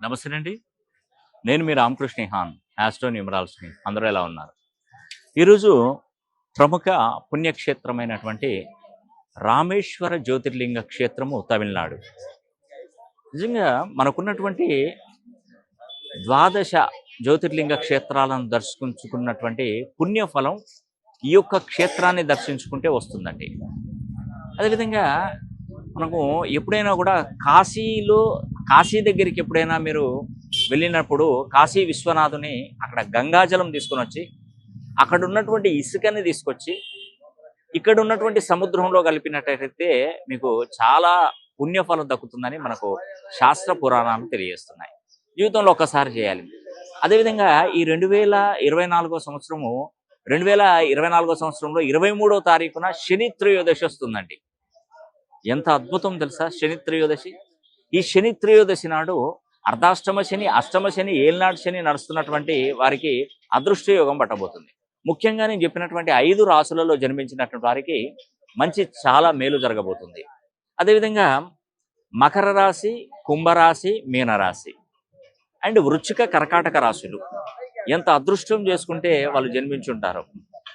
నమస్తే అండి నేను మీ రామకృష్ణ హాన్ ఆస్ట్రో న్యూమరాల్స్ని అందరూ ఎలా ఉన్నారు? ఈరోజు ప్రముఖ పుణ్యక్షేత్రమైనటువంటి రామేశ్వర జ్యోతిర్లింగ క్షేత్రము తమిళనాడు. నిజంగా మనకున్నటువంటి ద్వాదశ జ్యోతిర్లింగ క్షేత్రాలను దర్శించుకున్నటువంటి పుణ్యఫలం ఈ యొక్క క్షేత్రాన్ని దర్శించుకుంటే వస్తుందండి. అదేవిధంగా మనకు ఎప్పుడైనా కూడా కాశీలో కాశీ దగ్గరికి ఎప్పుడైనా మీరు వెళ్ళినప్పుడు కాశీ విశ్వనాథుని అక్కడ గంగాజలం తీసుకొని వచ్చి అక్కడ ఉన్నటువంటి ఇసుకని తీసుకొచ్చి ఇక్కడ ఉన్నటువంటి సముద్రంలో కలిపినట్టయితే మీకు చాలా పుణ్యఫలం దక్కుతుందని మనకు శాస్త్ర పురాణాలు తెలియజేస్తున్నాయి. జీవితంలో ఒక్కసారి చేయాలి. అదేవిధంగా ఈ రెండు వేల ఇరవై నాలుగో సంవత్సరము రెండు వేల ఇరవై నాలుగో సంవత్సరంలో ఇరవై మూడో తారీఖున శని త్రయోదశి వస్తుందండి. ఎంత అద్భుతం తెలుసా? శని త్రయోదశి ఈ శని త్రయోదశి నాడు అర్ధాష్టమ శని అష్టమ శని ఏలినాడు శని నడుస్తున్నటువంటి వారికి అదృష్ట యోగం పట్టబోతుంది. ముఖ్యంగా నేను చెప్పినటువంటి ఐదు రాసులలో జన్మించినటువంటి వారికి మంచి చాలా మేలు జరగబోతుంది. అదేవిధంగా మకర రాశి కుంభరాశి మీనరాశి అండ్ వృచ్చిక కర్కాటక రాశులు ఎంత అదృష్టం చేసుకుంటే వాళ్ళు జన్మించుంటారు.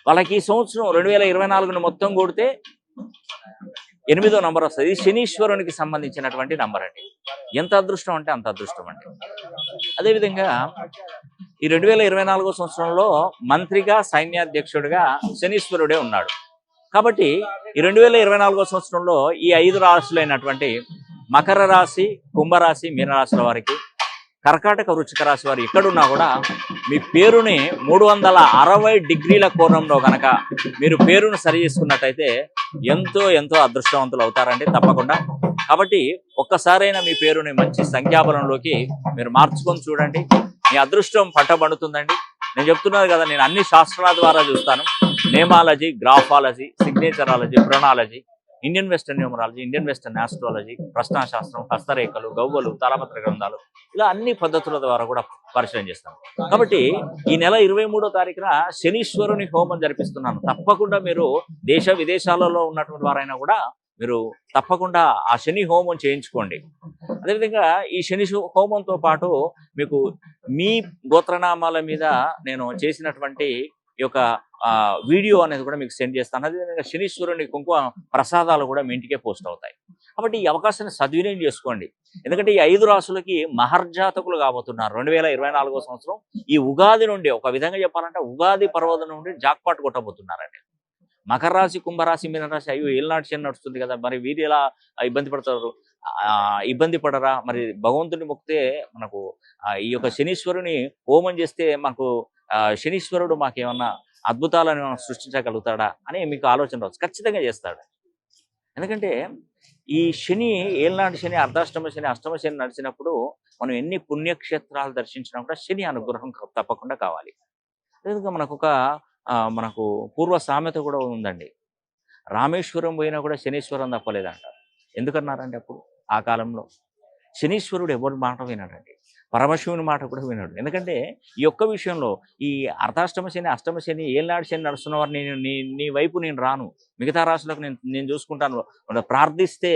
వాళ్ళకి ఈ సంవత్సరం రెండు వేల ఇరవై నాలుగును మొత్తం కూడితే ఎనిమిదో నంబర్ వస్తుంది. ఇది శనీశ్వరునికి సంబంధించినటువంటి నంబర్ అండి. ఎంత అదృష్టం అంటే అంత అదృష్టం అండి. అదేవిధంగా ఈ రెండు వేల ఇరవై నాలుగో సంవత్సరంలో మంత్రిగా సైన్యాధ్యక్షుడిగా శనీశ్వరుడే ఉన్నాడు. కాబట్టి ఈ రెండు వేల ఇరవై నాలుగో సంవత్సరంలో ఈ ఐదు రాశులైనటువంటి మకర రాశి కుంభరాశి మీనరాశుల వారికి కర్కాటక వృచ్చిక రాశి వారు ఎక్కడున్నా కూడా మీ పేరుని మూడు వందల అరవై డిగ్రీల కోణంలో కనుక మీరు పేరును సరి చేసుకున్నట్టయితే ఎంతో ఎంతో అదృష్టవంతులు అవుతారండి తప్పకుండా. కాబట్టి ఒక్కసారైనా మీ పేరుని మంచి సంఖ్యాబలంలోకి మీరు మార్చుకొని చూడండి. మీ అదృష్టం పట్టబడుతుందండి. నేను చెప్తున్నాను కదా నేను అన్ని శాస్త్రాల ద్వారా చూస్తాను. Nameology graphology signatureology ప్రొనాలజీ Indian western numerology Indian western astrology ప్రశ్నాశాస్త్రం హస్తరేఖలు గవ్వలు తాళపత్ర గ్రంథాలు ఇలా అన్ని పద్ధతుల ద్వారా కూడా పరిశీలన చేస్తాను కాబట్టి ఈ నెల ఇరవై మూడో తారీఖున శనీశ్వరుని హోమం జరిపిస్తున్నాను. తప్పకుండా మీరు దేశ విదేశాలలో ఉన్నటువంటి వారైనా కూడా మీరు తప్పకుండా ఆ శని హోమం చేయించుకోండి. అదేవిధంగా ఈ శని హోమంతో పాటు మీకు మీ గోత్రనామాల మీద నేను చేసినటువంటి ఈ యొక్క వీడియో అనేది కూడా మీకు సెండ్ చేస్తాను. అదేవిధంగా శనీశ్వరుని కుంకుమ ప్రసాదాలు కూడా మీ ఇంటికే పోస్ట్ అవుతాయి. కాబట్టి ఈ అవకాశాన్ని సద్వినియోగం చేసుకోండి. ఎందుకంటే ఈ ఐదు రాసులకి మహర్జాతకులు కాబోతున్నారు. రెండు వేల ఇరవై నాలుగో సంవత్సరం ఈ ఉగాది నుండి ఒక విధంగా చెప్పాలంటే ఉగాది పర్వతం నుండి జాక్పాట్ కొట్టబోతున్నారండి. మకర రాశి కుంభరాశి మీనరాశి అయ్యో ఏళ్ళనాటి చిన్న నడుస్తుంది కదా. మరి వీరు ఎలా ఇబ్బంది పడతారు? ఆ, ఇబ్బంది పడరా? మరి భగవంతుని మొక్కితే మనకు ఈ యొక్క శనీశ్వరుని హోమం చేస్తే మాకు శనీశ్వరుడు మాకేమన్నా అద్భుతాలను మనం సృష్టించగలుగుతాడా అని మీకు ఆలోచన రావచ్చు. ఖచ్చితంగా చేస్తాడు. ఎందుకంటే ఈ శని ఏళ్ళనాటి శని అర్ధాష్టమ శని అష్టమ శని నడిచినప్పుడు మనం ఎన్ని పుణ్యక్షేత్రాలు దర్శించినా కూడా శని అనుగ్రహం తప్పకుండా కావాలి. అదేవిధంగా మనకు ఒక ఆ, మనకు పూర్వ సామెత కూడా ఉందండి. రామేశ్వరం పోయినా కూడా శనీశ్వరం తప్పలేదంట. ఎందుకన్నారండి అప్పుడు? ఆ కాలంలో. శనీశ్వరుడు ఎవరి మాట వినాడండి? పరమశివుని మాట కూడా విన్నాడు ఎందుకంటే ఈ ఒక్క విషయంలో ఈ అర్ధాష్టమ శని అష్టమ శని ఏళ్ళనాడు శని నడుస్తున్న వారు నేను నీ నీ వైపు నేను రాను. మిగతా రాశులకు నేను నేను చూసుకుంటాను. వాళ్ళు ప్రార్థిస్తే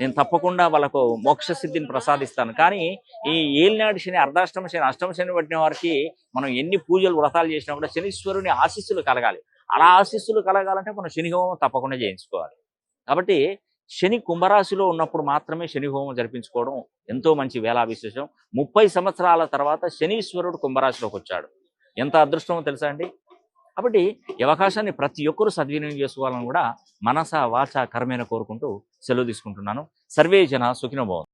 నేను తప్పకుండా వాళ్ళకు మోక్ష సిద్ధిని ప్రసాదిస్తాను. కానీ ఈ ఏలినాడు శని అర్ధాష్టమ శని అష్టమ శని పట్టిన వారికి మనం ఎన్ని పూజలు వ్రతాలు చేసినా కూడా శనీశ్వరుని ఆశీస్సులు కలగాలి. అలా ఆశీస్సులు కలగాలంటే మనం శని హోమం తప్పకుండా చేయించుకోవాలి. కాబట్టి శని కుంభరాశిలో ఉన్నప్పుడు మాత్రమే శని హోమం జరిపించుకోవడం ఎంతో మంచి వేలా విశేషం. ముప్పై సంవత్సరాల తర్వాత శనీశ్వరుడు కుంభరాశిలోకి వచ్చాడు. ఎంత అదృష్టమో తెలుసా అండి? కాబట్టి ఈ అవకాశాన్ని ప్రతి ఒక్కరూ సద్వినియోగం చేసుకోవాలని కూడా మనస వాచ కర్మేన కోరుకుంటూ సెలవు తీసుకుంటున్నాను. సర్వే జన సుఖినభవం